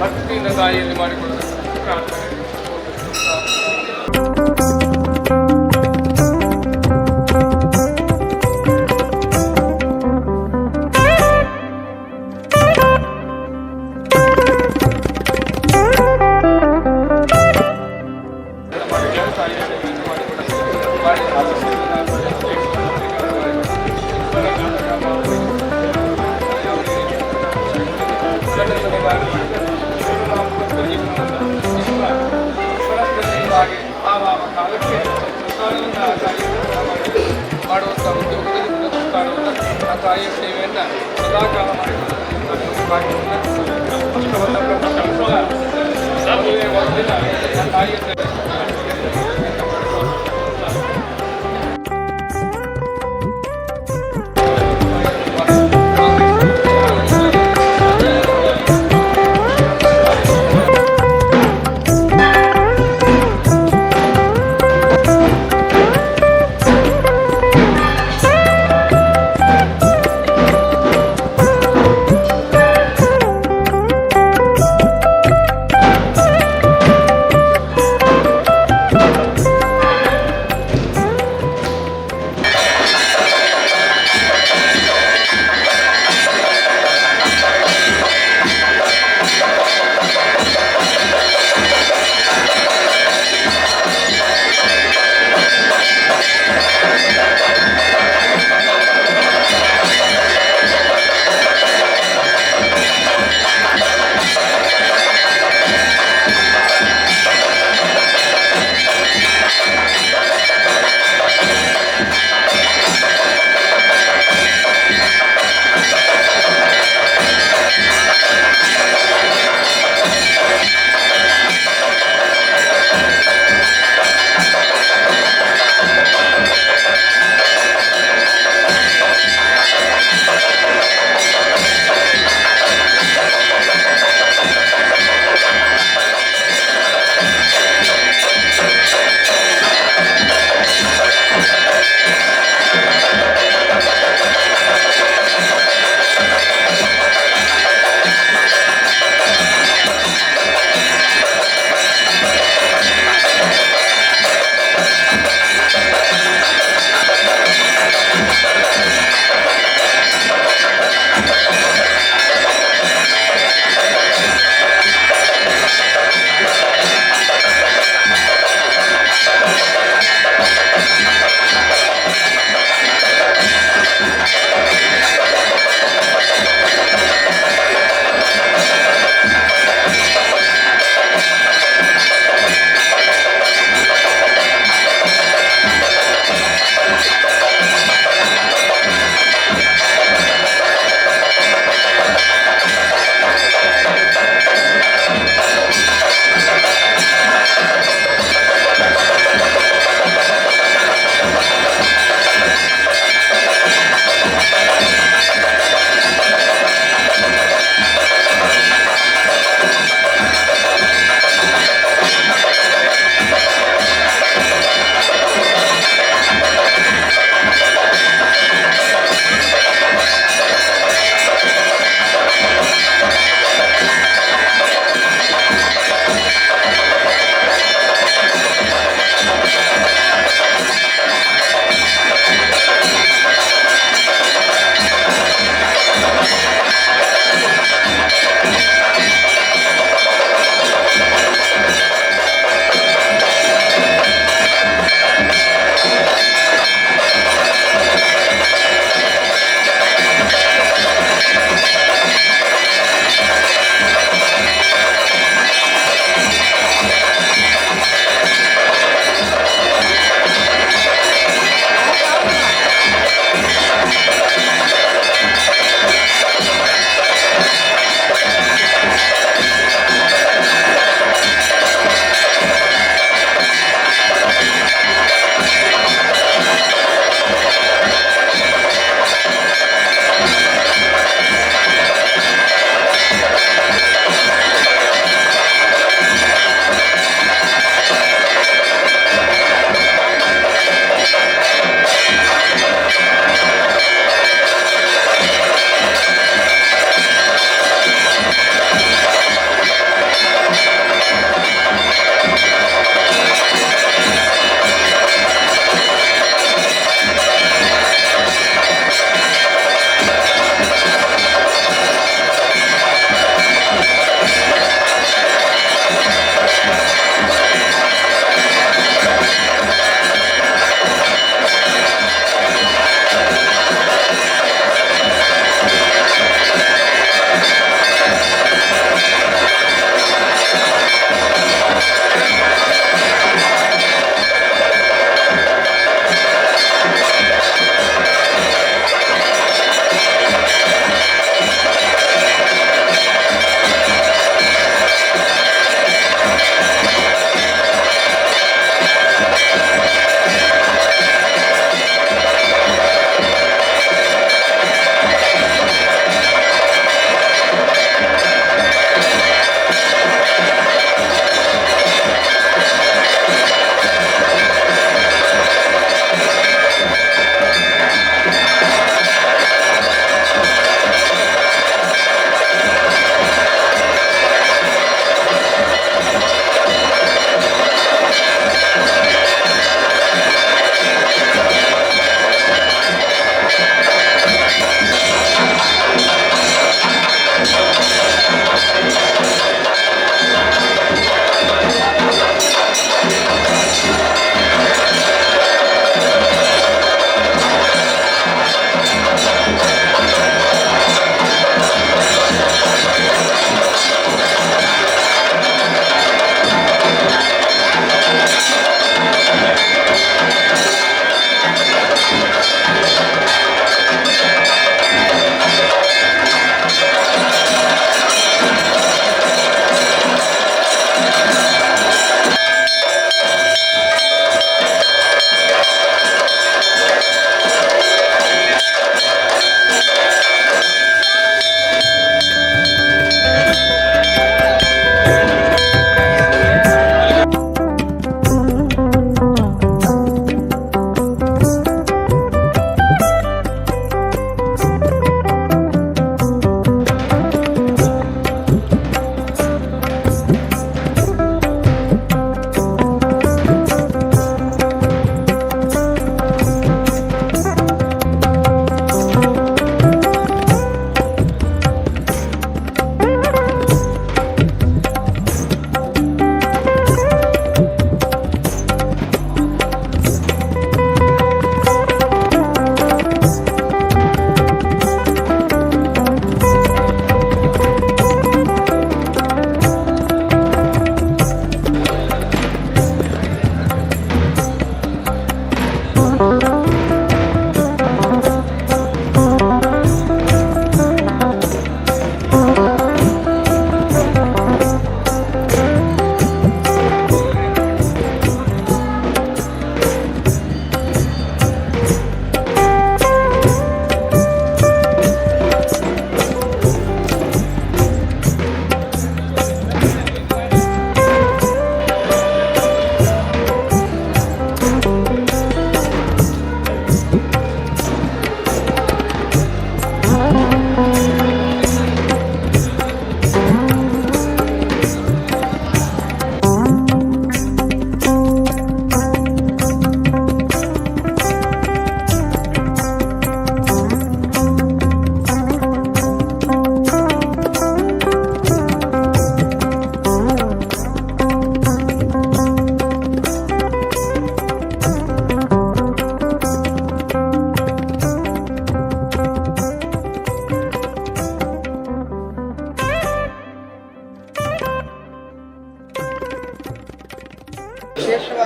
ಭಕ್ತಿಯಿಂದ ತಾಯಿಯಲ್ಲಿ ಮಾಡಿಕೊಳ್ಳಲು ಪ್ರಾರ್ಥನೆ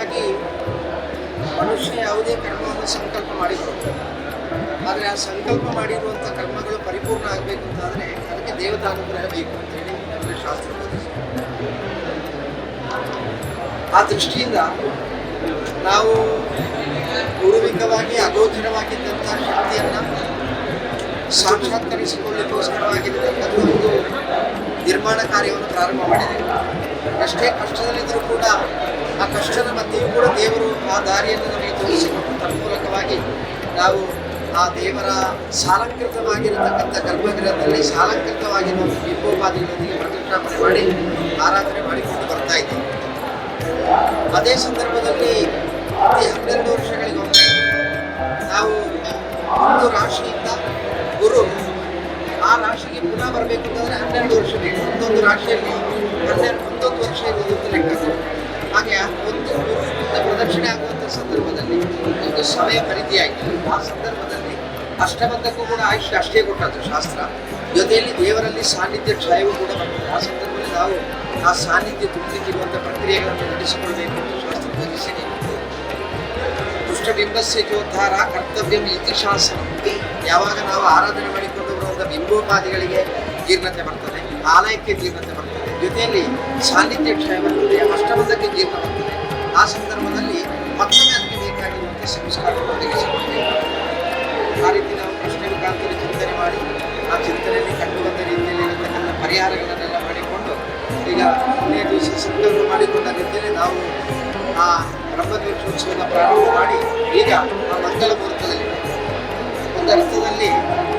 ಹಾಗಾಗಿ ಮನುಷ್ಯ ಯಾವುದೇ ಕರ್ಮವನ್ನು ಸಂಕಲ್ಪ ಮಾಡಿದ್ರು. ಆದರೆ ಆ ಸಂಕಲ್ಪ ಮಾಡಿರುವಂಥ ಕರ್ಮಗಳು ಪರಿಪೂರ್ಣ ಆಗಬೇಕು ಅಂತಾದರೆ ಅದಕ್ಕೆ ದೇವತಾನುಗ್ರಹ ಬೇಕು ಅಂತ ಹೇಳಿ ನಮಗೆ ಶಾಸ್ತ್ರ ಆ ದೃಷ್ಟಿಯಿಂದ ನಾವು ಪೂರ್ವಿಕವಾಗಿ ಅಗೋಚರವಾಗಿದ್ದಂಥ ಶಕ್ತಿಯನ್ನು ಸಾಕ್ಷಾತ್ಕರಿಸಿಕೊಳ್ಳಿಕ್ಕೋಸ್ಕರವಾಗಿರ್ತಕ್ಕಂಥ ಒಂದು ನಿರ್ಮಾಣ ಕಾರ್ಯವನ್ನು ಪ್ರಾರಂಭ ಮಾಡಿದೆ. ಅಷ್ಟೇ ಕಷ್ಟದಲ್ಲಿದ್ದರೂ ಕೂಡ ಆ ಕಷ್ಟದ ಮಧ್ಯೆಯೂ ಕೂಡ ದೇವರು ಆ ದಾರಿಯನ್ನು ನಮಗೆ ತೋರಿಸಿಕೊಟ್ಟು ತನ್ಮೂಲಕವಾಗಿ ನಾವು ಆ ದೇವರ ಸಾಲಂಕೃತವಾಗಿರತಕ್ಕಂಥ ಗರ್ಭಗೃಹದಲ್ಲಿ ಸಾಲಂಕೃತವಾಗಿರುವ ಬಿಂಬೋಪಾದಿಗಳೊಂದಿಗೆ ಪ್ರತಿಷ್ಠಾಪನೆ ಮಾಡಿ ಆರಾಧನೆ ಮಾಡಿಕೊಂಡು ಬರ್ತಾ ಇದ್ದೀವಿ. ಅದೇ ಸಂದರ್ಭದಲ್ಲಿ ಪ್ರತಿ ಹನ್ನೆರಡು ವರ್ಷಗಳಿಗೊಮ್ಮೆ ನಾವು ಒಂದು ರಾಶಿಯಿಂದ ಗುರು ಆ ರಾಶಿಗೆ ಪುನಃ ಬರಬೇಕು ಅಂತಂದರೆ ಹನ್ನೆರಡು ವರ್ಷ ಬೇಕು. ಒಂದೊಂದು ರಾಶಿಯಲ್ಲಿ ಹನ್ನೆರಡು, ಒಂದೊಂದು ವರ್ಷ ಇರುವುದು ಲೆಕ್ಕ. ಹಾಗೆ ಒಂದು ಪ್ರದಕ್ಷಿಣೆ ಆಗುವಂಥ ಸಂದರ್ಭದಲ್ಲಿ ಒಂದು ಸಮಯ ಪರಿಧಿ ಆಯಿತು ಆ ಸಂದರ್ಭದಲ್ಲಿ ಅಷ್ಟಬಂಧಕ್ಕೂ ಕೂಡ ಆಯುಷ್ಯ ಅಷ್ಟೇ ಕೊಟ್ಟದ್ದು ಶಾಸ್ತ್ರ. ಜೊತೆಯಲ್ಲಿ ದೇವರಲ್ಲಿ ಸಾನ್ನಿಧ್ಯ ಕ್ಷಯವೂ ಕೂಡ ಬರ್ತದೆ ಆ ಸಂದರ್ಭದಲ್ಲಿ ನಾವು ಆ ಸಾನ್ನಿಧ್ಯ ತುಂಬಲಿಕ್ಕಿರುವಂಥ ಪ್ರಕ್ರಿಯೆಗಳನ್ನು ನಡೆಸಿಕೊಳ್ಬೇಕು ಅಂತ ಶಾಸ್ತ್ರ ಬೋಧಿಸಿದೆ ದುಷ್ಟಬಿಂಬಸ್ಯ ಜೋದ್ಧಾರ ಕರ್ತವ್ಯಂ ಇತಿ ಶಾಸನ. ಯಾವಾಗ ನಾವು ಆರಾಧನೆ ಮಾಡಿಕೊಂಡು ಬರುವಂಥ ಬಿಂಬೋಪಾದಿಗಳಿಗೆ ಜೀರ್ಣತೆ ಬರ್ತದೆ, ಆಲಯಕ್ಕೆ ಜೀರ್ಣತೆ ಬರ್ತದೆ. ಜೊತೆಯಲ್ಲಿ ಸಾನ್ನಿಧ್ಯ ಕ್ಷಯ ಬರ್ತದೆ ಜೀರ್ಣವಾಗುತ್ತದೆ ಆ ಸಂದರ್ಭದಲ್ಲಿ ಮತ್ತೊಮ್ಮೆ ಅದಕ್ಕೆ ಬೇಕಾಗಿರುವಂತೆ ಸಂಸ್ಕಾರವನ್ನು ಒದಗಿಸಿಕೊಡ್ಬೇಕು ಆ ರೀತಿ ನಾವು ಕೃಷ್ಣ ಮುಖಾಂತರ ಚಿಂತನೆ ಮಾಡಿ, ಆ ಚಿಂತನೆಯಲ್ಲಿ ಕಂಡುಬಂದ ರೀತಿಯಲ್ಲಿ ಇರತಕ್ಕಂಥ ಪರಿಹಾರಗಳನ್ನೆಲ್ಲ ಮಾಡಿಕೊಂಡು, ಈಗ ಕೊನೆಯ ದಿವಸ ಸಿದ್ಧವನ್ನು ಮಾಡಿಕೊಂಡ ರೀತಿಯಲ್ಲಿ ನಾವು ಆ ಬ್ರಹ್ಮದ್ವೀಕ್ಷೋತ್ಸವದ ಪ್ರಾರಂಭ ಮಾಡಿ, ಈಗ ಆ ಮಂಗಲ ಮುಹೂರ್ತದಲ್ಲಿ ಒಂದು ಅರ್ಥದಲ್ಲಿ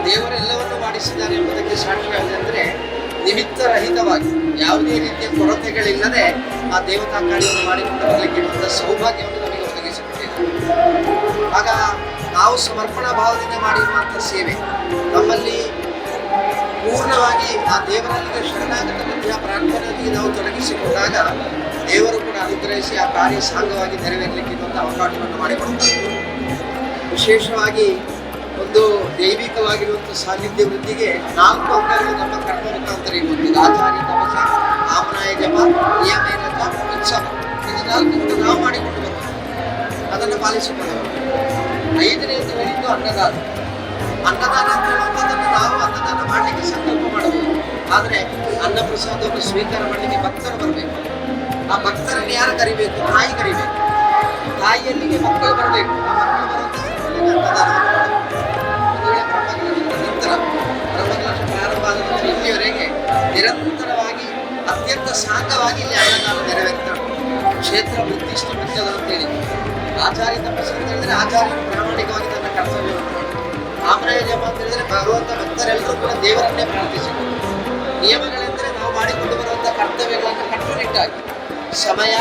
ದೇವರೆಲ್ಲವನ್ನು ಮಾಡಿಸಿದ್ದಾರೆ ಎಂಬುದಕ್ಕೆ ಸಾಕ್ಷಿಯಾಗಿದೆ ಅಂದರೆ ನಿಮಿತ್ತರಹಿತವಾಗಿ ಯಾವುದೇ ರೀತಿಯ ಕೊರತೆಗಳಿಲ್ಲದೆ ಆ ದೇವತಾ ಕಾರ್ಯವನ್ನು ಮಾಡಿಕೊಂಡು ಬರಲಿಕ್ಕೆ ಇರುವಂಥ ಸೌಭಾಗ್ಯವನ್ನು ನಮಗೆ ಒದಗಿಸಿಕೊಟ್ಟಿದ್ದಾರೆ ಆಗ ನಾವು ಸಮರ್ಪಣಾ ಭಾವದಿಂದ ಮಾಡಿರುವಂಥ ಸೇವೆ, ನಮ್ಮಲ್ಲಿ ಪೂರ್ಣವಾಗಿ ಆ ದೇವರಲ್ಲಿಗೆ ಶರಣಾಗತ ಮಧ್ಯ ಪ್ರಾರ್ಥನೆಯೊಂದಿಗೆ ನಾವು ತೊಡಗಿಸಿಕೊಂಡಾಗ ದೇವರು ಕೂಡ ಅನುಗ್ರಹಿಸಿ ಆ ಕಾರ್ಯ ಸಾಂಗವಾಗಿ ನೆರವೇರಲಿಕ್ಕೆ ಇರುವಂಥ ಅವಕಾಶವನ್ನು ಮಾಡಿಕೊಡುತ್ತಾರೆ. ವಿಶೇಷವಾಗಿ ಒಂದು ದೈವಿಕವಾಗಿರುವಂಥ ಸಾನ್ನಿಧ್ಯ ವೃದ್ಧಿಗೆ ನಾಲ್ಕು ಅಂಗಗಳು ನಮ್ಮ ಕರ್ಮ ಮುಖಾಂತರ ಒಂದು ಆಚಾರ್ಯ ತಪಸ ಆಮನಾಯ ಜಪ, ನಿಯಮೇನ ಉತ್ಸವ ಇದು ನಾಲ್ಕು ನಾವು ಮಾಡಿಕೊಂಡು ಅದನ್ನು ಪಾಲಿಸಿಕೊಳ್ಳಬೇಕು ಐದನೆಯದು ಹೇಳಿದ್ದು ಅನ್ನದಾನ. ಅನ್ನದಾನ ಅಂತ ಹೇಳುವಂಥದ್ದನ್ನು ನಾವು ಅನ್ನದಾನ ಮಾಡಲಿಕ್ಕೆ ಸಂಕಲ್ಪ ಮಾಡಬೇಕು ಆದರೆ ಅನ್ನ ಪ್ರಸಾದವನ್ನು ಸ್ವೀಕಾರ ಮಾಡಲಿಕ್ಕೆ ಭಕ್ತರು ಬರಬೇಕು. ಆ ಭಕ್ತರನ್ನು ಯಾರು ಕರಿಬೇಕು? ತಾಯಿ ಕರಿಬೇಕು. ತಾಯಿಯಲ್ಲಿಗೆ ಮಕ್ಕಳು ಬರಬೇಕು. ಆ ಮಕ್ಕಳು ಬರುವಂಥ ಅನ್ನದಾನ ನಿರಂತರವಾಗಿ, ಅತ್ಯಂತ ಸಾಂಗವಾಗಿ ಇಲ್ಲಿ ಅನ್ನದಾನ ನೆರವೇರ್ತಾನೆ ಕ್ಷೇತ್ರ ವೃತ್ತಿಷ್ಟು ಮುಖ್ಯದ ಅಂತೇಳಿ ಆಚಾರ್ಯ ತಪಸ್ಸು ಅಂತ ಹೇಳಿದ್ರೆ ಆಚಾರ್ಯ ಪ್ರಾಮಾಣಿಕವಾಗಿ ತನ್ನ ಕರ್ತವ್ಯವನ್ನು ಆಮ್ರಯ ಜಪ ಅಂತ ಹೇಳಿದ್ರೆ ಭಗವಂತ ಭಕ್ತರೆಲ್ಲರೂ ಕೂಡ ದೇವರನ್ನೇ ಪ್ರಾರ್ಥಿಸಿದರು. ನಿಯಮಗಳೆಂದರೆ ನಾವು ಮಾಡಿಕೊಂಡು ಬರುವಂಥ ಕರ್ತವ್ಯಗಳನ್ನು ಕಟ್ಟುನಿಟ್ಟಾಗಿ. ಸಮಯ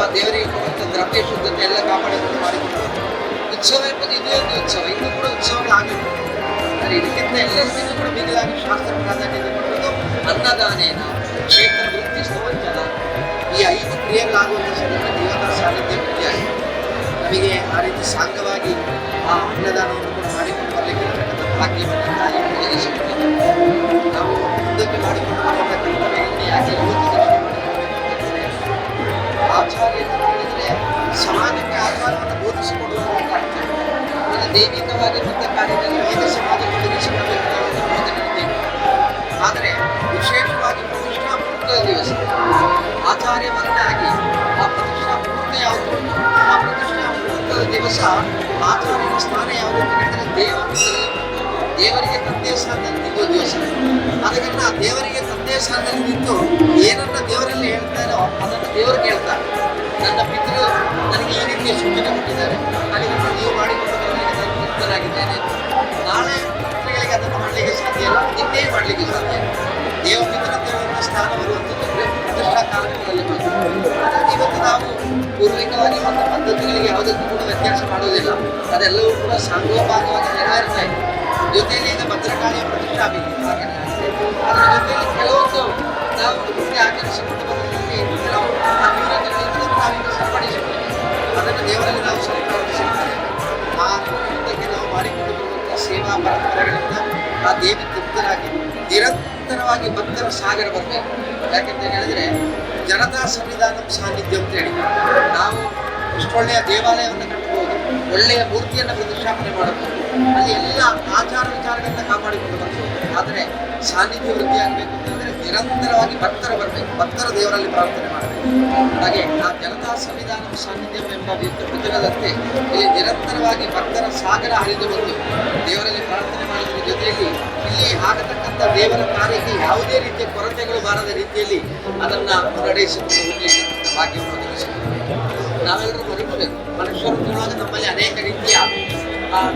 ಆ ದೇವರಿಗೆ ಕೊಡುವಂಥ ದ್ರವ್ಯ ಶುದ್ಧತೆ ಎಲ್ಲ ಕಾಪಾಡಿಕೊಂಡು ಮಾಡಿಕೊಂಡು ಉತ್ಸವ ಎಂಬುದು ಇದೇ ಒಂದು ಉತ್ಸವ. ಇನ್ನೂ ಕೂಡ ಉತ್ಸವಗಳಾಗಿವೆ ಆದರೆ ಇದಕ್ಕಿಂತ ಎಲ್ಲರಿಗೂ ಕೂಡ ಮಿಗಿಲಾಗಿ ಶಾಸ್ತ್ರ ಪ್ರಾಧಾನ್ಯತೆ ಅನ್ನದಾನೇನ ಕ್ಷೇತ್ರ ವೃತ್ತಿ ಸ್ತವಂಚನ ಈ ಐದು ಕ್ರಿಯೆಗಳಾಗುವಂಥ ಸಂದರ್ಭ ದೇವತಾ ಸಾನ್ನಿಧ್ಯ ಮುಖ್ಯ ನಮಗೆ ಆ ರೀತಿ ಸಾಂಗವಾಗಿ ಆ ಅನ್ನದಾನವನ್ನು ಕೂಡ ಮಾಡಿಕೊಂಡು ಬರಲಿಕ್ಕೆ ಭಾಗ್ಯವನ್ನು ತಾಯಿ ಒದಗಿಸಿಕೊಟ್ಟಿದ್ದಾರೆ ನಾವು ಮುಂದಕ್ಕೆ ಮಾಡಿಕೊಂಡು ಬರತಕ್ಕಂಥ ಯಾಕೆ ಇವತ್ತು ಆಚಾರ್ಯ ಹೇಳಿದ್ರೆ ಸಮಾಜಕ್ಕೆ ಆಚಾರವನ್ನು ಅಂತ ಅರ್ಥ ಈಗ ದೈವಿಕವಾಗಿರುವಂಥ ಕಾರ್ಯದಲ್ಲಿ ಹೇಗೆ ಸಮಾಜಕ್ಕೆ ಒದಗಿಸಿಕೊಡಬೇಕು ಅನ್ನೋದು ಬೋಧನೆ ಇದೆ. ಆದರೆ ವಿಶೇಷವಾಗಿ ಪ್ರತಿಷ್ಠಾ ಮುಹೂರ್ತದ ದಿವಸ. ಆಚಾರ್ಯ ಆಗಿ ಆ ಪ್ರತಿಷ್ಠಾ ಮುಹೂರ್ತ ಯಾವುದು? ಆ ಪ್ರತಿಷ್ಠಾ ಮುಹೂರ್ತದ ದಿವಸ ಆಚಾರ್ಯನ ಸ್ಥಾನ ಯಾವುದು ಅಂತ ಹೇಳಿದ್ರೆ ದೇವರಲ್ಲಿ ದೇವರಿಗೆ ತಂದೆ ಸ್ಥಾನದಲ್ಲಿ ನಿಲ್ಲುವ ದಿವಸ. ಆ ದೇವರಿಗೆ ತಂದೆ ಸ್ಥಾನದಲ್ಲಿ ನಿಂತು ಏನನ್ನ ದೇವರಲ್ಲಿ ಹೇಳ್ತಾರೋ ಅದನ್ನು ದೇವರು ಕೇಳ್ತಾರೆ. ನನ್ನ ಪಿತೃ ನನಗೆ ಈ ರೀತಿಯ ಸೂಚನೆ ಕೊಟ್ಟಿದ್ದಾರೆ. ಅದನ್ನು ನೀವು ಮಾಡಿಕೊಂಡು ಬರಲಿಕ್ಕೆ ನಾಳೆ ಪಿತೃಗಳಿಗೆ ಅದನ್ನು ಮಾಡಲಿಕ್ಕೆ ಸಾಧ್ಯ ಇಲ್ಲ. ನಿನ್ನೆ ಮಾಡಲಿಕ್ಕೆ ಸಾಧ್ಯ ಇಲ್ಲ. ದೇವ ಪಿತೃ ಅಂತ ಹೇಳುವಂಥ ಸ್ಥಾನ ಬರುವಂಥದ್ದು ಮಾತ್ರ ಹಾಗಾಗಿ ಇವತ್ತು ನಾವು ಪೂರ್ವಿಕವಾಗಿ ಮತ್ತು ಪದ್ಧತಿಗಳಿಗೆ ಯಾವುದಕ್ಕೂ ಕೂಡ ವ್ಯತ್ಯಾಸ ಮಾಡೋದಿಲ್ಲ ಅದೆಲ್ಲವೂ ಕೂಡ ಸಾಂಗೋಪಾಂಗವಾಗಿ ನೆರವೇರ್ತಾ ಇದೆ ಜೊತೆಯಲ್ಲಿ ಈಗ ಭದ್ರಕಾಳಿಯ ಪ್ರತಿಷ್ಠಾಪಿಕೆ ಹಾಗೆ ಅದರ ಜೊತೆಯಲ್ಲಿ ಕೆಲವೊಂದು ನಾವು ಮುಂದೆ ಆಚರಿಸಿಕೊಂಡು ಕೆಲವು ಅಭಿವೃದ್ಧಿಗಳಿಂದ ನಾವೀಗ ಸರಿಪಡಿಸಿಕೊಳ್ಳಿ ಅದನ್ನು ದೇವರಲ್ಲಿ ನಾವು ಸರಿಪಡಿಸಿಕೊಳ್ಳಿ ಆ ಮುಂದಕ್ಕೆ ನಾವು ಮಾಡಿಕೊಂಡು ಬರುವಂಥ ಸೇವಾ ಪರಂಪರೆಗಳಿಂದ ಆ ದೇವಿ ತೃಪ್ತರಾಗಿ ನಿರಂತರವಾಗಿ ಭಕ್ತರ ಸಾಗರ ಬರಬೇಕು ಯಾಕೆಂತ ಹೇಳಿದ್ರೆ, ಜನತಾ ಸಂವಿಧಾನಂ ಸಾನ್ನಿಧ್ಯ ಅಂತ ಹೇಳಿ. ನಾವು ಇಷ್ಟೊಳ್ಳೆಯ ದೇವಾಲಯವನ್ನು ಕಟ್ಟಬಹುದು ಒಳ್ಳೆಯ ಮೂರ್ತಿಯನ್ನು ಪ್ರತಿಷ್ಠಾಪನೆ ಮಾಡಬಹುದು, ಅಲ್ಲಿ ಎಲ್ಲ ಆಚಾರ ವಿಚಾರಗಳನ್ನ ಕಾಪಾಡಿಕೊಂಡು ಬರಬಹುದು ಆದರೆ ಸಾನ್ನಿಧ್ಯ ವೃದ್ಧಿ ಆಗಬೇಕು ಅಂತಂದ್ರೆ ನಿರಂತರವಾಗಿ ಭಕ್ತರು ಬರಬೇಕು, ಭಕ್ತರ ದೇವರಲ್ಲಿ ಪ್ರಾರ್ಥನೆ ಮಾಡಬೇಕು. ಹಾಗೆ ಆ ಜನತಾ ಸಂವಿಧಾನದ ಸಾನ್ನಿಧ್ಯ ಎಂಬ ವಚನದಂತೆ ಇಲ್ಲಿ ನಿರಂತರವಾಗಿ ಭಕ್ತರ ಸಾಗರ ಹರಿದು ಬಂದು ದೇವರಲ್ಲಿ ಪ್ರಾರ್ಥನೆ ಮಾಡುವುದರ ಜೊತೆಯಲ್ಲಿ ಇಲ್ಲಿ ಆಗತಕ್ಕಂಥ ದೇವರ ಕಾರ್ಯಕ್ಕೆ ಯಾವುದೇ ರೀತಿಯ ಕೊರತೆಗಳು ಬಾರದ ರೀತಿಯಲ್ಲಿ ಅದನ್ನು ನಡೆಸಿಕೊಂಡು ಹೋಗಲಿಕ್ಕೆ ಭಾಗ್ಯವನ್ನು ನಾವೆಲ್ಲರೂ ನಾವೆಲ್ಲರೂ ಮನುಷ್ಯರು ಮನುಷ್ಯರುಗಳಾಗ ನಮ್ಮಲ್ಲಿ ಅನೇಕ ರೀತಿಯ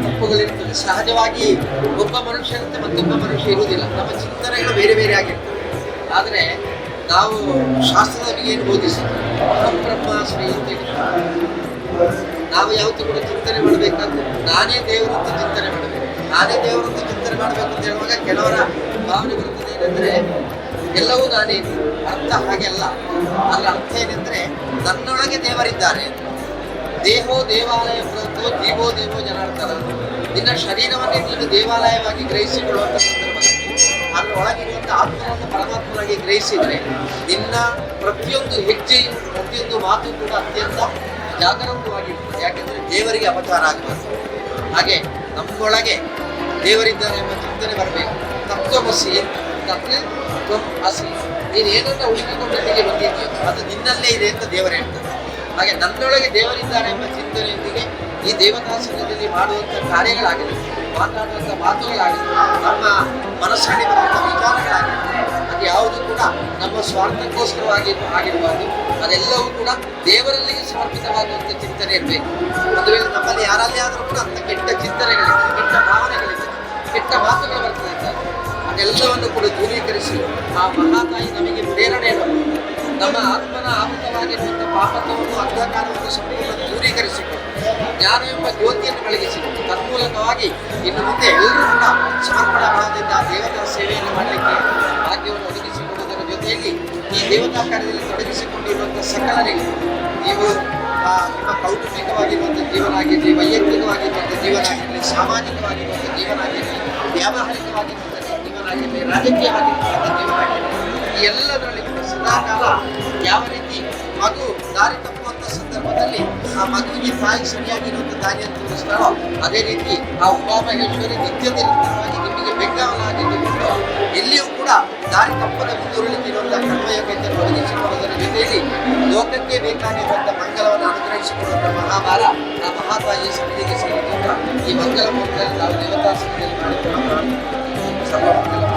ತಪ್ಪುಗಳಿರ್ತದೆ. ಸಹಜವಾಗಿ ಒಬ್ಬ ಮನುಷ್ಯರಂತೆ ಮತ್ತೊಬ್ಬ ಮನುಷ್ಯ ಇರುವುದಿಲ್ಲ. ನಮ್ಮ ಚಿಂತನೆಗಳು ಬೇರೆ ಬೇರೆ ಆಗಿರ್ತವೆ. ಆದರೆ ನಾವು ಶಾಸ್ತ್ರ ನಮಗೆ ಏನು ಬೋಧಿಸಿದ್ರು ಅಂತ. ನಾವು ಯಾವತ್ತೂ ಕೂಡ ಚಿಂತನೆ ಮಾಡಬೇಕಾದ್ದು ನಾನೇ ದೇವರಂತ ಚಿಂತನೆ ಮಾಡಬೇಕು. ನಾನೇ ದೇವರಂತ ಚಿಂತನೆ ಮಾಡಬೇಕು ಅಂತ ಹೇಳುವಾಗ ಕೆಲವರ ಭಾವನೆ ಬರುತ್ತದೆ ಏನಂದ್ರೆ, ಎಲ್ಲವೂ ನಾನೇ, ಅರ್ಥ ಹಾಗೆಲ್ಲ ಅದರ ಅರ್ಥ ಏನೆಂದ್ರೆ, ನನ್ನೊಳಗೆ ದೇವರಿದ್ದಾರೆ. ದೇಹೋ ದೇವಾಲಯ ಬರುತ್ತೋ ದೇವೋ ದೇವೋ ಜನಾರ್ದನ. ನಿನ್ನ ಶರೀರವನ್ನೇ ನೀನು ದೇವಾಲಯವಾಗಿ ಗ್ರಹಿಸಿಕೊಳ್ಳುವಂಥ ಅದರ ಒಳಗಿರುವಂಥ ಆತ್ಮವನ್ನು ಪರಮಾತ್ಮನಾಗಿ ಗ್ರಹಿಸಿದರೆ ನಿನ್ನ ಪ್ರತಿಯೊಂದು ಹೆಜ್ಜೆಯು, ಪ್ರತಿಯೊಂದು ಮಾತು ಕೂಡ ಅತ್ಯಂತ ಜಾಗರೂಕವಾಗಿರ್ತದೆ. ಯಾಕೆಂದರೆ ದೇವರಿಗೆ ಅವತಾರ ಆಗಬಾರ್ದು. ಹಾಗೆ ನಮ್ಮೊಳಗೆ ದೇವರಿದ್ದಾರೆ ಎಂಬ ಚಿಂತನೆ ಬರಬೇಕು. ತತ್ವಮಸಿ ತತ್ವ ತ್ವಂ ಹಸಿ ನೀನು ಏನನ್ನ ಹುಡುಕಿಕೊಂಡಲ್ಲಿಗೆ ಬಂದಿದ್ದೀಯೋ, ಅದು ನಿನ್ನಲ್ಲೇ ಇದೆ ಅಂತ ದೇವರು ಹೇಳ್ತಾರೆ. ಹಾಗೆ ನನ್ನೊಳಗೆ ದೇವರಿದ್ದಾರೆ ಎಂಬ ಚಿಂತನೆಯೊಂದಿಗೆ ಈ ದೇವತಾ ಸಂಘದಲ್ಲಿ ಮಾಡುವಂಥ ಕಾರ್ಯಗಳಾಗಲಿ ಮಾತಾಡುವಂಥ ಮಾತುಗಳಾಗಲಿ ನಮ್ಮ ಮನಸ್ಸಲ್ಲಿ ಬರುವಂಥ ವಿಚಾರಗಳಾಗಿ ಅದು ಯಾವುದು ಕೂಡ ನಮ್ಮ ಸ್ವಾರ್ಥಕ್ಕೋಸ್ಕರವಾಗಿ ಆಗಿರಬಾರ್ದು ಅದೆಲ್ಲವೂ ಕೂಡ ದೇವರಲ್ಲಿಗೆ ಸಮರ್ಪಿತವಾಗುವಂಥ ಚಿಂತನೆ ಇರಬೇಕು. ಒಂದು ವೇಳೆ ನಮ್ಮಲ್ಲಿ ಯಾರಲ್ಲಿ ಆದರೂ ಕೂಡ ಅಂಥ ಕೆಟ್ಟ ಚಿಂತನೆಗಳಿದೆ, ಕೆಟ್ಟ ಭಾವನೆಗಳಿದೆ, ಕೆಟ್ಟ ಮಾತುಗಳು ಬರ್ತದೆ ಅದೆಲ್ಲವನ್ನು ಕೂಡ ದೂರೀಕರಿಸಿ ಆ ಮಹಾತಾಯಿ ನಮಗೆ ಪ್ರೇರಣೆಯನ್ನು ನಮ್ಮ ಆತ್ಮನ ಆವೃತವಾಗಿರುವಂಥ ಪಾಪತ್ವವನ್ನು ಅಂಧಕಾರವನ್ನು ಸಂಪೂರ್ಣ ದೂರೀಕರಿಸಿಕೊಂಡು ಜ್ಞಾನ ಎಂಬ ಜ್ಯೋತಿಯನ್ನು ಬೆಳಗಿಸಿಕೊಂಡು ತನ್ಮೂಲಕವಾಗಿ ಇನ್ನು ಮುಂದೆ ಎಲ್ಲರೂ ಕೂಡ ಸಮರ್ಪಣ ಭಾವದಿಂದ ದೇವತಾ ಸೇವೆಯನ್ನು ಮಾಡಲಿಕ್ಕೆ ಭಾಗ್ಯವನ್ನು ಒದಗಿಸಿಕೊಡುವುದರ ಜೊತೆಯಲ್ಲಿ ಈ ದೇವತಾ ಕಾರ್ಯದಲ್ಲಿ ತೊಡಗಿಸಿಕೊಂಡಿರುವಂಥ ಸಕಲರಿಗೆ ನೀವು ನಿಮ್ಮ ಕೌಟುಂಬಿಕವಾಗಿರುವಂಥ ಜೀವನ ಆಗಿರಲಿ ವೈಯಕ್ತಿಕವಾಗಿರುವಂಥ ಜೀವನ ಆಗಿರಲಿ ಸಾಮಾಜಿಕವಾಗಿರುವಂಥ ಜೀವನ ಆಗಿರಲಿ ವ್ಯಾವಹಾರಿಕವಾಗಿರುವಂಥ ಜೀವನ ಆಗಿರಲಿ ರಾಜಕೀಯವಾಗಿರುವಂಥ ಜೀವನ ಆಗಿರಲಿ ಈ ಎಲ್ಲದರಲ್ಲಿ ಸದಾಕಾಲ ಯಾವ ರೀತಿ ಮಗು ದಾರಿ ತಪ್ಪುವಂಥ ಸಂದರ್ಭದಲ್ಲಿ ಆ ಮಗುವಿಗೆ ತಾಯಿ ಸರಿಯಾಗಿರುವಂಥ ದಾರಿಯನ್ನು ತೋರಿಸ್ತಾಳೋ ಅದೇ ರೀತಿ ಆ ಉಮಾಮಹೇಶ್ವರಿ ನಿತ್ಯ ನಿರಂತರವಾಗಿ ನಿಮಗೆ ಬೆಂಗಾವಲಾಗಿದ್ದುಕೊಂಡು ಎಲ್ಲಿಯೂ ಕೂಡ ದಾರಿ ತಪ್ಪದ ಮುಂದುವರಿಲಿಕ್ಕಿರುವಂಥ ಕರ್ಮಯೋಗ್ಯತೆ ಒದಗಿಸಿಕೊಳ್ಳುವುದರ ಜೊತೆಯಲ್ಲಿ ಲೋಕಕ್ಕೆ ಬೇಕಾಗಿರುವಂಥ ಮಂಗಲವನ್ನು ಅನುಗ್ರಹಿಸಿಕೊಳ್ಳುವಂಥ ಮಹಾಭಾರ ಆ ಮಹಾತಾಯಿ ಸನ್ನಿಧಿಗೆ ಸೇರಿದಂಥ ಈ ಮಂಗಲ ಮೂರ್ತಿಯಲ್ಲಿ ನಾವು ದೇವತಾ ಸನ್ನಿಧಿಯಲ್ಲಿ ಮಾಡಿಕೊಂಡು ಸರ್ವಮಂಗಲ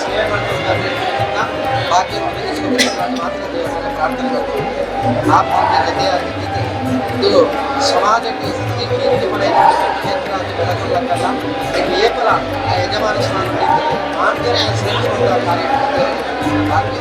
ಸೇವೆ ಭಾಗ್ಯ ಮಾತ್ರ ದೇವರನ್ನ ಪ್ರಾರ್ಥನೆ ಮಾಡ್ತೀವಿ ಆ ಭಾಗ್ಯ ಜೊತೆಯಾಗಿದ್ದರೆ ಇದು ಸಮಾಜಕ್ಕೆ ಸತ್ಯಕ್ಕೆ ಪಡೆಯುವ ಕ್ಷೇತ್ರ ಅದು ಬೆಳಗೊಳ್ಳಕ್ಕಲ್ಲ ಕೇವಲ ಆ ಯಜಮಾನ ಸ್ನಾನ ಪಡೆಯುತ್ತದೆ ಆಂಜನೇಯ ಸೇರಿಸುವಂತಹ ಕಾರ್ಯಕ್ರಮಕ್ಕೆ ಭಾಗ್ಯ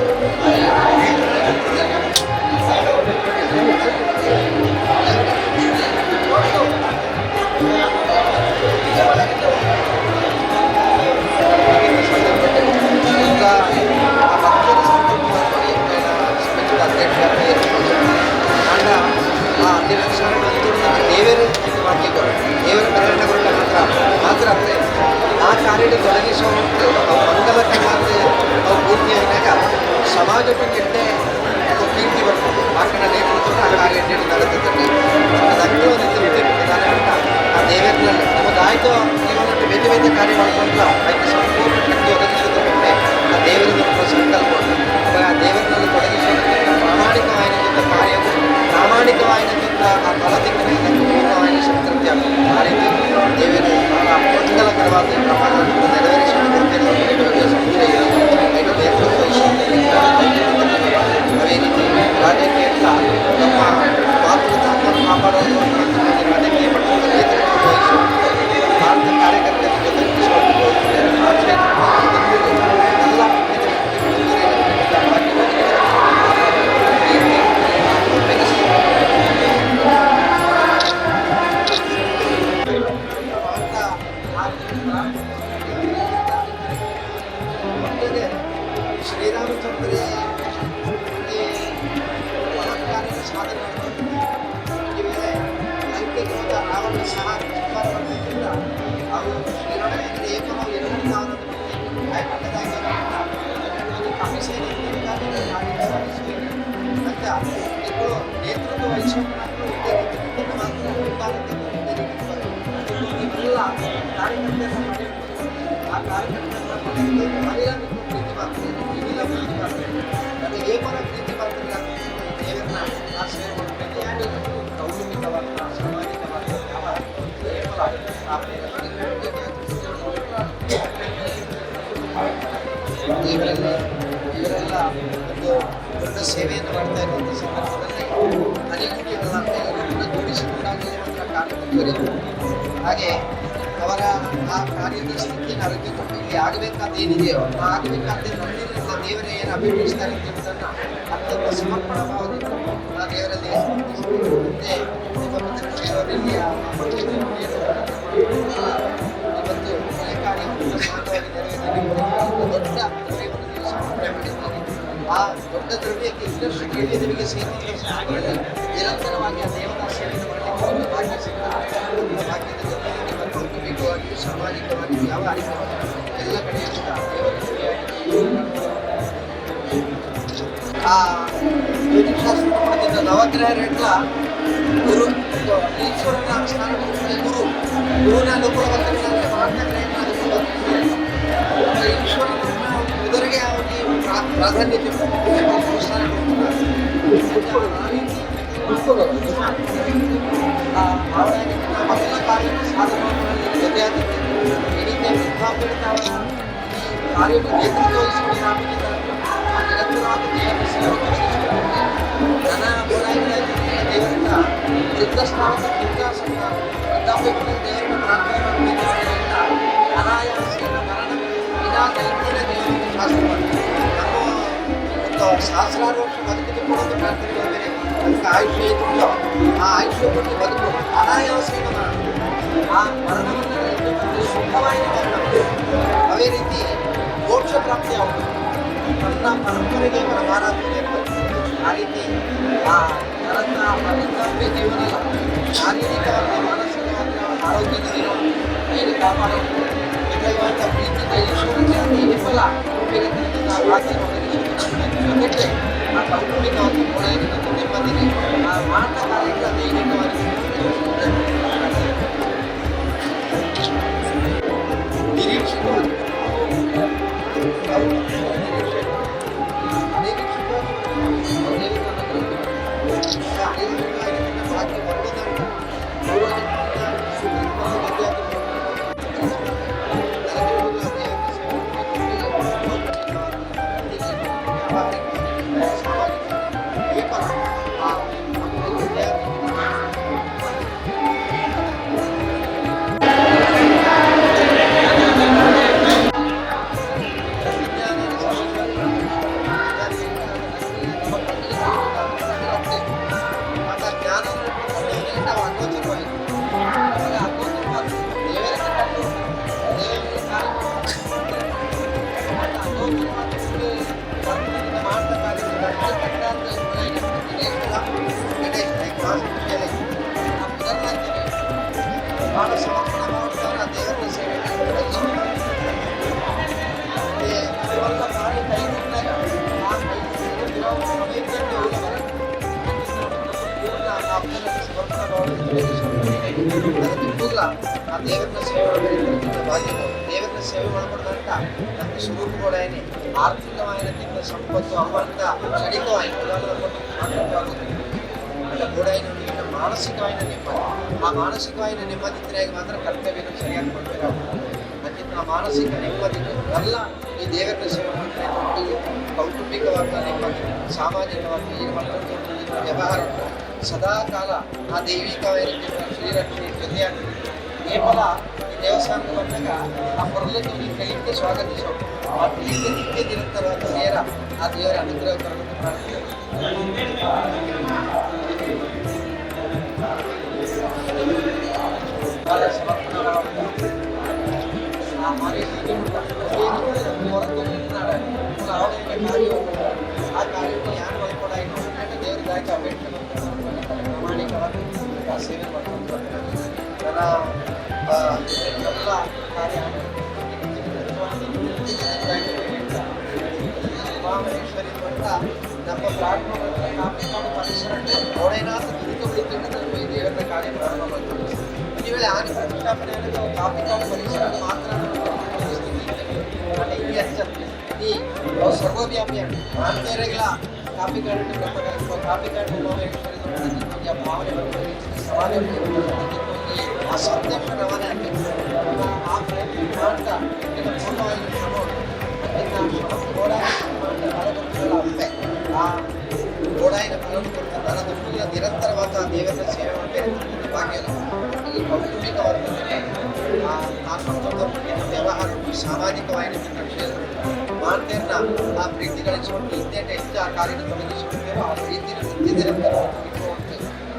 ಆ ಅಧ್ಯಕ್ಷ ದೇವರು ಭಾಗ್ಯಗಳು ದೇವರ ಪ್ರೇರಣೆಗೊಂಡ ಮಾತ್ರ ಮಾತ್ರ ಅಂದರೆ ಆ ಕಾರ್ಯಕ್ಕೆ ತೊಡಗಿಸುವಂಥ ಮಂಗಲ ಕರ್ಮಕ್ಕೆ ನಾವು ಪೂರ್ತಿಯಾದಾಗ ಸಮಾಜಕ್ಕೆ ಕೆಟ್ಟೆ ಕೀರ್ತಿ ಬರ್ತದೆ ಕಡೆ ನೇತೃತ್ವ ಆ ಕಾರ್ಯ ನಡೆಯುತ್ತದೆ ಅದು ಒಂದು ತಿಳಿದಿರ್ತದೆ ಆ ದೇವರಲ್ಲಿ ಅದಕ್ಕೆ ಸಂಪೂರ್ಣ ಶಕ್ತಿ ಆ ದೇವರಿಗೆ ಸಂಕಲ್ಪ. ಪೌರಾಣಿಕವಾಗಿರತಕ್ಕಂಥ ಆ ಕಾಲದಿಂದ ಪೂರ್ಣವಾಗಿ ಶಕ್ತಿ ಆ ರೀತಿ ದೇವಿನ ಆ ಮಂಗಲಕರವಾದ ಪ್ರಮಾಣವನ್ನು ನೆರವೇರಿಸಿ ನೀಡುವ ಸಂಹಿತೆಗಳು ಅದೇ ರೀತಿ ರಾಜಕೀಯದಿಂದ ನಮ್ಮ ಮಾತೃತ್ವ ಕಾಪಾಡುವುದು ರಾಜಕೀಯ ಪಡೆದ ನೇತೃತ್ವ ವಹಿಸುವುದು ಭಾರತ ಕಾರ್ಯಕರ್ತರ ಜೊತೆ ಆಚರಣೆ ಇವರೆಲ್ಲ ಇವರೆಲ್ಲ ಒಂದು ದೊಡ್ಡ ಸೇವೆಯನ್ನು ಮಾಡ್ತಾ ಇರುವಂಥ ಸಂದರ್ಭದಲ್ಲಿ ಅನೇಕ ಇವರನ್ನು ಜೋಡಿಸಿಕೊಂಡಾಗ ಕಾರ್ಯಕರ್ತರಿಗೂ ಹಾಗೆ ಅವರ ಆ ಕಾರ್ಯದ ಸ್ಥಿತಿ ಅರಿತುಕೊಂಡು ಇಲ್ಲಿ ಆಗಬೇಕಾದ ಏನಿದೆಯೋ ಆ ಆಗಬೇಕಾದ ನಮ್ಮಿಂದ ದೇವರೇ ಏನು ಅಭಿವೃದ್ಧಿಸ್ತಾರೆ ಎಂಬುದನ್ನು ಅತ್ಯಂತ ಸಮರ್ಪಣ ಭಾವದಿಂದ ಆ ದೇವರಲ್ಲಿ ಮತ್ತೆ ದೇವರಲ್ಲಿ ಆ ಇವತ್ತು ಈ ಕಾರ್ಯವನ್ನು ಆ ದೊಡ್ಡ ದ್ರವ್ಯಕ್ಕೆ ಇನ್ನಷ್ಟು ಕೇಳಿ ನಿಮಗೆ ನಿರಂತರವಾಗಿ ಆ ಒಂದು ಭಾಗ್ಯ ಆ ಸಾಮಾಜಿಕವಾಗಿ ವ್ಯಾವಹಾರಿಕವಾಗಿ ಎಲ್ಲ ಕಡೆ ಆ ಪಡೆದಿದ್ದ ನವಗ್ರಹರೆಲ್ಲ ಗುರು ಈಶ್ವರನ ಸ್ಥಾನದಲ್ಲಿ ಗುರು ಗುರುವಿನ ಅನುಕೂಲ ದೇವರಿಂದ ವೃದ್ಧಸ್ಥಾನದ ವೃದ್ಧಾಸನ ವೃದ್ಧಾಪ್ಯಗಳ ದೇವರನ್ನು ಪ್ರಾರ್ಥನೆ ಮಾಡಬೇಕಿದ್ದರಿಂದ ಅನಾಯಾಸೇನ ಮರಣ ವಿನಾ ದೈನ್ಯದ ದೇವರನ್ನು ಶಾಸ್ತ್ರ ಮಾಡ್ತಾರೆ ನಮ್ಮ ಒಂದು ಸಹಸ್ರಾರು ವರ್ಷ ಬದುಕಿದ್ದು ಕೂಡ ಒಂದು ಪ್ರಾರ್ಥನೆಗಳು ಬೇರೆ ಅದಕ್ಕೆ ಆಯುಷ್ಯ ಇದ್ದಿಲ್ಲ ಆ ಆಯುಷ್ಯ ಕೊಟ್ಟು ಬದುಕು ಅನಾಯಾಸೇನ ಮರಣ ಆ ಮರಣವನ್ನು ಸುಖವಾಗಿ ಮರಣ ಅದೇ ರೀತಿ ಮೋಕ್ಷ ಪ್ರಾಪ್ತಿ ಆಗುತ್ತೆ ನನ್ನ ಪರಂಪರೆಗೆ ಪರಮಾರಾಧನೆ ಆ ರೀತಿ ಆ ನನ್ನ ಪರಂಪರೆ ಜೀವನ ಶಾರೀರಿಕವಾಗಿ ಮಾನಸಿಕವಾಗಿ ಅತಿ ವಿಫಲ ಬೇರೆ ಆ ಭಾಗ್ಯ ಜೊತೆಗೆ ಆ ಕೌಟುಂಬಿಕವಾಗಿ ಕೊನೆಯಲ್ಲಿ ನೆಮ್ಮದಿಗೆ ಆ ಮಾಟ ಕಾರ್ಯಗಳ ದೈಹಿಕವಾಗಿ ನಿರೀಕ್ಷಿತವಾಗಿ ಬಹಳ ಮಾನಸಿಕ ನೆಮ್ಮದಿ ಎಲ್ಲ ಈ ದೇವರನ್ನ ಸೇವೆ ಮಾಡ್ತಾರೆ ಒಟ್ಟಿಗೆ ಕೌಟುಂಬಿಕವಾದ ನೆಮ್ಮದಿ ಸಾಮಾಜಿಕವಾಗಿ ಈ ಮಕ್ಕಳು ವ್ಯವಹಾರ ಸದಾ ಕಾಲ ಆ ದೈವಿಕವಾಗಿರತಕ್ಕ ಶ್ರೀರಕ್ಷೆ ಜೊತೆಯಾಗ್ತದೆ ಕೇವಲ ಈ ದೇವಸ್ಥಾನಕ್ಕೆ ಬಂದಾಗ ಆ ಹೊರಲಕ್ಕೆ ಕಲಿಕೆ ಸ್ವಾಗತಿಸೋದು ಆ ಕಲಿಕೆ ನಿತ್ಯ ನಿರಂತರವಾದ ನೇರ ಆ ದೇವರ ಅನುಗ್ರಹ ಬರಬೇಕು ಪ್ರಾರ್ಥನೆ ಸೇವೆ ಮಾಡ್ಕೊಂಡು ಅವರ ಆ, ಎಲ್ಲ ಕಾರ್ಯ ಮಹಾಮಹೇಶ್ವರಿ ಅಂತ ನಮ್ಮ ಪ್ರಾರಂಭವಾದ ಕಾಪಿಕಾಡು ಪರಿಸರ ಅವಳೇನಾದ ದುರಿತ ಈ ಸರ್ವವ್ಯಾಪಿಯಾಗಿ ಆಂತರ್ಯಗಳ ಕಾಪಿಗಳನ್ನು ಬೆಂಬಲಿಸುವ ಕಾಪಿಗಳನ್ನು ನೋವಿನ ಭಾವನೆಗಳನ್ನು ಸವಾಲುಗಳನ್ನು ಆ ಸತ್ಯವನ್ನು ರವಾನೆ ಆಗಬೇಕು ಆ ಪ್ರಯತ್ನ ಮಾಡ್ತಾ ಪೂರ್ಣವಾಗಿ ಶ್ರಮ ಅದನ್ನು ಹೋರಾಟ ಮಾಡಿದ ಫಲವತ್ತಗಳ ಅಂಬೆ ಆ ಹೋರಾಟದ ಫಲವತ್ತ ಆಗ್ತದೆ ಆ ಪ್ರಯತ್ನ ಮಾಡ್ತಾ ಈಗ ಪೂರ್ಣವಾಗಿ ಅಪ್ಪೆ ಆ ಗೋಡಾಯಿನ ಫಲವನ್ನು ಕೊಡ್ತಾ ನನ್ನ ದುಡ್ಡಿನ ನಿರಂತರವಾದ ದೇವರ ಸೇವೆ ಮಾಡಬೇಕು ಭಾಗ್ಯ ಈ ಕೌಟುಂಬಿಕವಾದ ನಾನು ವ್ಯವಹಾರ ಸಾಮಾಜಿಕವಾಗಿ ಮಾನ್ಯರನ್ನ ಆ ಪ್ರೀತಿ ಗಳಿಸಿಕೊಂಡು ಹಿಂದೆ ಹೆಚ್ಚು ಆ ಕಾರ್ಯನ ತೊಡಗಿಸಿಕೊಂಡೇವೆ ಆ ಪ್ರೀತಿನ ನಿತ್ಯ ನಿರಂತರ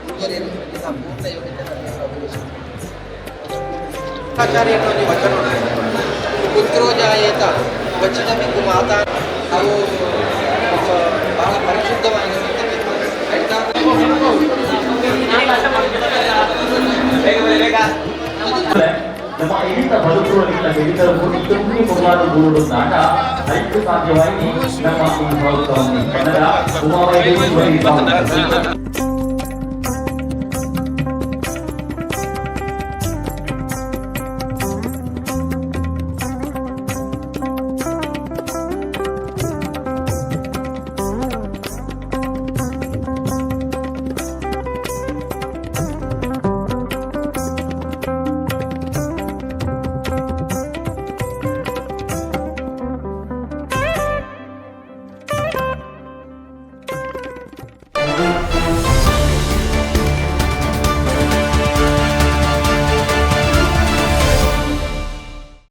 ಮುಂದುವರಿಯಲು ನಾವು ಪೂರ್ಣ ಯೋಗ್ಯತೆ ಆಚಾರ್ಯನಲ್ಲಿ ಬದುಕುವಲ್ಲಿನ ಹಿಡಿತವು ತುಂಬಿ ಕೊಡಲಾದ ಗೂಡು ನಾಟ ಅರಿತು ಸಾಧ್ಯವಾಗಿ ನಮ್ಮ ಮಹೋತ್ಸವವನ್ನು ಕನ್ನಡ ಉಮಾವೈದೇಶ್ವರಿ